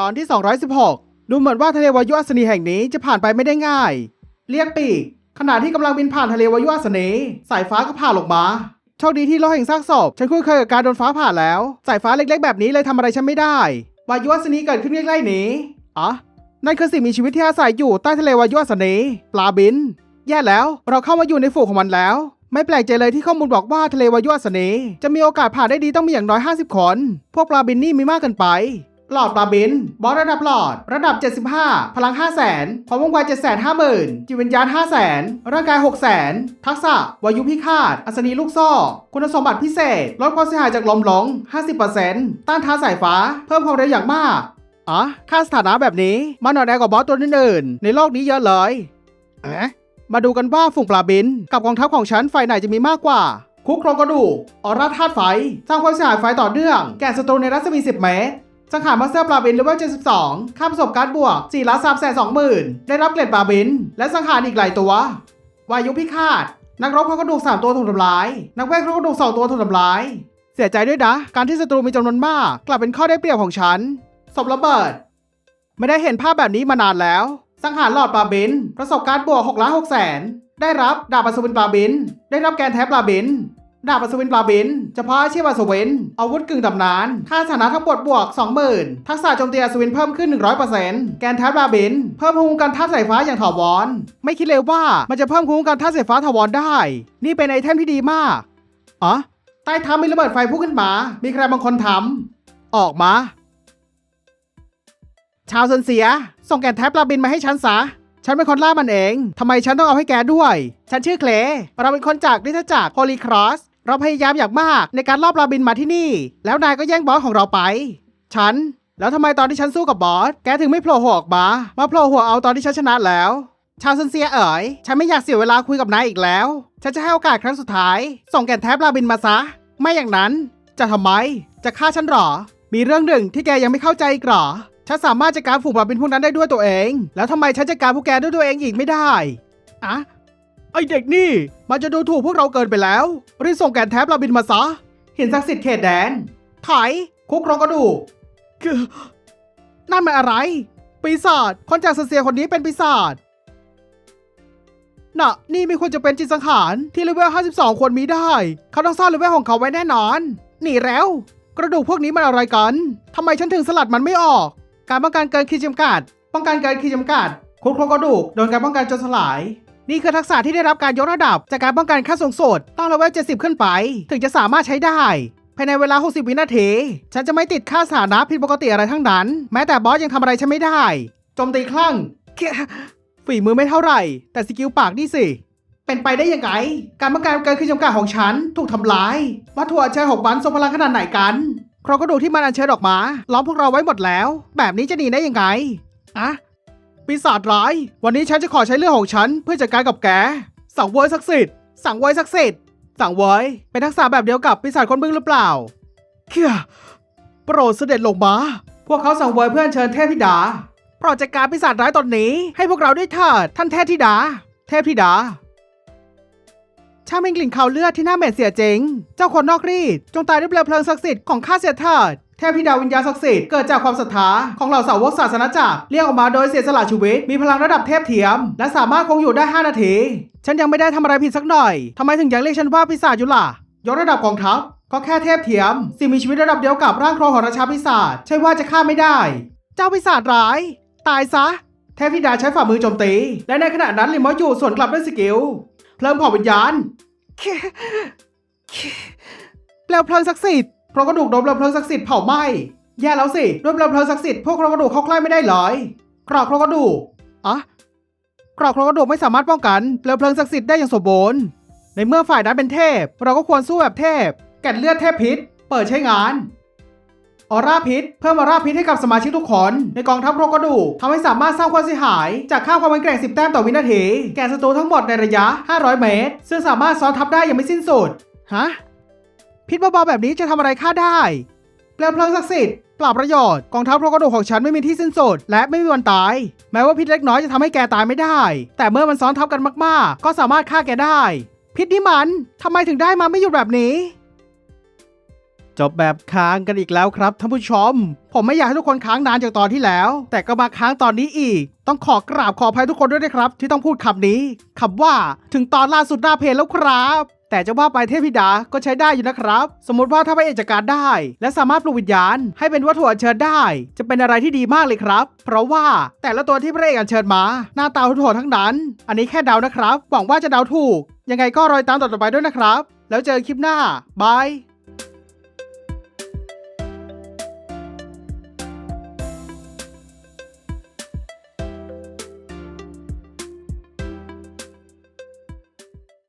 ตอนที่ 216 ดูเหมือนว่าทะเลวายุอัศนีแห่งนี้จะผ่านไปไม่ได้ง่าย เรียกปีกขณะที่กำลังบินผ่านทะเลวายุอัศนีสายฟ้าก็ผ่าลงมาโชคดีที่โลกแห่งซากศพฉันคุ้นเคยกับการโดนฟ้าผ่าแล้ว สายฟ้าเล็กๆ แบบนี้เลยทำอะไรฉันไม่ได้ วายุอัศนีเกิดขึ้นใกล้ๆนี้อ๋อนั่นคือสิ่งมีชีวิตที่อาศัยอยู่ใต้ทะเลวายุอัศนีปลาบิน แย่แล้ว เราเข้ามาอยู่ในฝูงของมันแล้ว ไม่แปลกใจเลยที่ข้อมูลบอกว่าทะเลวายุอัศนีจะมีโอกาสผ่านได้ดีต้องมีอย่างน้อย 50 คน พวกปลาบินนี่มีมากเกินไป หลอดปลาบิน บอสระดับหลอด ระดับ 75 พลัง 5 0 0 0 0 0ความว่องไว750,000 จิตวิญญาณ 5 0 0 0 0 0ร่างกาย 6 0 0 0 0 ทักษะวายุพิฆาต อัศนีลูกโซ่คุณสมบัติพิเศษ ลดความเสียหายจากลมหลง 50%ต้านทานสายฟ้า เพิ่มความเร็วอย่างมากอ๋อค่าสถานะแบบนี้มันอ่อนแอกว่าบอสตัวอื่นๆในโลกนี้เยอะเลยเอ๊ะมาดูกันว่าฝูงปลาบิน กับกองทัพของฉันฝ่ายไหนจะมีมากกว่า คุกโครงกระดูกออร่าธาตุไฟสร้างความเสียหายไฟต่อเนื่อง แก่ศัตรูในรัศมี 10 เมตร สังหารมาสเตอร์ปลาบินเลเวล72 ค่าประสบการณ์บวก4ล้าน3แสน2หมื่นได้รับเกรดปลาบิน และสังหารอีกหลายตัว วายุพิฆาต นักรบเขากระดูก3ตัวถูกทำลาย นักเวทเขากระดูก2ตัวถูกทำลาย เสียใจด้วยนะ การที่ศัตรูมีจำนวนมาก กลับเป็นข้อได้เปรียบของฉันศพระเบิด ไม่ได้เห็นภาพแบบนี้มานานแล้ว สังหารหลอดปลาบิน ประสบการณ์บวก6ล้าน6แสนได้รับดาบอัศวินปลาบิน ได้รับแกนแท็บปลาบิน ดาบอัศวินปลาบินเฉพาะอาชีพอัศวินอาวุธกึ่งตำนานค่าสถานะทั้งหมดบวก 20,000 ทักษะโจมตีอัศวินเพิ่มขึ้น 100%แกนแท็บปลาบินเพิ่มภูมิคุ้มกันธาตุสายฟ้าอย่างถาวร ไม่คิดเลยว่ามันจะเพิ่มภูมิคุ้มกันธาตุสายฟ้าถาวรได้ นี่เป็นไอเทมที่ดีมากอ๋อใต้ท้ามีระเบิดไฟพุ่งขึ้นมา มีใครบางคนทำออกมา ชาวเซนเสีย ส่งแกนแท็บปลาบินมาให้ฉันซะ ฉันเป็นคนล่ามันเอง ทำไมฉันต้องเอาให้แกด้วย ฉันชื่อเคลเราเป็นคนจากนิทจักรโฮลีครอส เราพยายามอย่างมากในการลอปลาบินมาที่นี่ แล้วนายก็แย่งบอสของเราไป ฉัน แล้วทำไมตอนที่ฉันสู้กับบอส แกถึงไม่โผล่หัวออกมา มาโผล่หัวเอาตอนที่ฉันชนะแล้ว ชาวเซนเซียเอ๋ย ฉันไม่อยากเสียเวลาคุยกับนายอีกแล้ว ฉันจะให้โอกาสครั้งสุดท้าย ส่งแกนแทบลาบินมาซะ ไม่อย่างนั้น จะทำไม จะฆ่าฉันหรอ มีเรื่องหนึ่งที่แกยังไม่เข้าใจอีกหรอ ฉันสามารถจัดการฝูงลาบินพวกนั้นได้ด้วยตัวเอง แล้วทำไมฉันจัดการพวกแกด้วยตัวเองอีกไม่ได้อะ ไอเด็กนี่ มันจะดูถูกพวกเราเกินไปแล้วรีบส่งแกนแท็บปลาบินมาซะ หินศักดิ์สิทธิ์เขตแดน ถอย คุกโครงกระดูกคือนั่นมันอะไร ปีศาจ คนจากเซเซียคนนี้เป็นปีศาจ น่ะ นี่ไม่ควรจะเป็นจิตสังหารที่เลเวล 52 ควรมีได้ เขาต้องซ่อนเลเวลของเขาไว้แน่นอน หนีแล้ว กระดูกพวกนี้มันอะไรกัน ทำไมฉันถึงสลัดมันไม่ออก การป้องกันเกินขีดจำกัด ป้องกันเกินขีดจำกัด คุกโครงกระดูก โดนการป้องกันจนสลาย นี่คือทักษะที่ได้รับการยกระดับ จากการป้องกันขั้นสูงสุดต้องเลเวล70 ขึ้นไป ถึงจะสามารถใช้ได้ภายในเวลา 60 วินาที ฉันจะไม่ติดค่าสถานะผิดปกติอะไรทั้งนั้น แม้แต่บอสยังทำอะไรฉันไม่ได้ โจมตีคลั่งฝีมือไม่เท่าไหร่ แต่สกิลปากนี่สิ เป็นไปได้ยังไง การป้องกันเกินขีดจำกัดของฉันถูกทำลาย วัตถุอัญเชิญหกบันทรงพลังขนาดไหนกันโครงกระดูกที่มันอัญเชิญออกมา ล้อมพวกเราไว้หมดแล้ว แบบนี้จะหนีได้ยังไงอะ ปีศาจร้าย วันนี้ฉันจะขอใช้เรื่องของฉันเพื่อจัดการกับแก สั่งเวยศักดิ์สิทธิ์ สั่งเวยศักดิ์สิทธิ์ สั่งเวยเป็นทักษะแบบเดียวกับปีศาจคนบึ้งหรือเปล่าเคียโปรดเสด็จลงมา พวกเขาสั่งเวยเพื่อนเชิญเทพธิดา โปรดจัดการปีศาจร้ายตอนนี้ ให้พวกเราได้เถิดท่านเทพธิดา เทพธิดา ช่างเป็นกลิ่นคาวเลือดที่น่าเหม็นเสียเจริงเจ้าคนนอกรีด จงตายด้วยเปลวเพลิงศักดิ์สิทธิ์ของข้าเสียเถิดเทพธิดาวิญญาณศักดิ์สิทธิ์เกิดจากความศรัทธาของเหล่าสาวกศาสนาจักรเรียกออกมาโดยเสียสละชีวิต มีพลังระดับเทพเทียม และสามารถคงอยู่ได้ 5 นาที ฉันยังไม่ได้ทำอะไรผิดสักหน่อยทำไมถึงยังเรียกฉันว่าปีศาจอยู่ล่ะยกระดับกองทัพก็แค่เทพเทียม สิ่งมีชีวิตระดับเดียวกับร่างโครงของราชาปีศาจใช่ว่าจะฆ่าไม่ได้ เจ้าปีศาจร้าย ตายซะ เทพธิดาใช้ฝ่ามือโจมตี และในขณะนั้นลิมอยูสวนกลับด้วยสกิล เพลิงเผาวิญญาณเปลวเพลิงศักดิ์สิทธิ์เพราะกระดูกโดนเปลวเพลิงศักดิ์สิทธิ์เผาไหม้แย่แล้วสิด้วยเปลวเพลิงศักดิ์สิทธิ์พวกโครงกระดูกเข้าใกล้ไม่ได้เลยกรอกโครงกระดูกอะกรอกโครงกระดูกไม่สามารถป้องกันเปลวเพลิงศักดิ์สิทธิ์ได้อย่างสมบูรณ์ในเมื่อฝ่ายนั้นเป็นเทพ เราก็ควรสู้แบบเทพ แก่นเลือดเทพพิษ เปิดใช้งาน ออร่าพิษ เพิ่มออร่าพิษให้กับสมาชิกทุกคน ในกองทัพโครงกระดูกทำให้สามารถสร้างความเสียหาย จากค่าความแข็งแกร่ง 10 แต้มต่อวินาที แก่ศัตรูทั้งหมดในระยะ 500 เมตร ซึ่งสามารถซ้อนทับได้อย่างไม่สิ้นสุด ฮะ พิษเบาๆแบบนี้จะทำอะไรข้าได้เปลวเพลิงศักดิ์สิทธิ์ปล่าประโยชน์กองทัพโครงกระดูกของฉันไม่มีที่สิ้นสุด และไม่มีวันตาย แม้ว่าพิษเล็กน้อยจะทำให้แกตายไม่ได้ แต่เมื่อมันซ้อนทับกันมากๆ ก็สามารถฆ่าแกได้ พิษนี่มันทำไมถึงได้มาไม่หยุดแบบนี้ จบแบบค้างกันอีกแล้วครับท่านผู้ชม ผมไม่อยากให้ทุกคนค้างนานจากตอนที่แล้ว แต่ก็มาค้างตอนนี้อีก ต้องขอกราบขออภัยทุกคนด้วยนะครับ ที่ต้องพูดคำนี้คำว่าถึงตอนล่าสุดหน้าเพจแล้วครับ แต่จะว่าไปเทพธิดาก็ใช้ได้อยู่นะครับ สมมติว่าถ้าพระเอกจัดการได้ และสามารถปลุกวิญญาณ ให้เป็นวัตถุอัญเชิญได้ จะเป็นอะไรที่ดีมากเลยครับ เพราะว่าแต่ละตัวที่พระเอกอัญเชิญมาหน้าตาโหดๆทั้งนั้น อันนี้แค่เดานะครับหวังว่าจะเดาถูก ยังไงก็รอยตามต่อไปด้วยนะครับ แล้วเจอกันคลิปหน้าบาย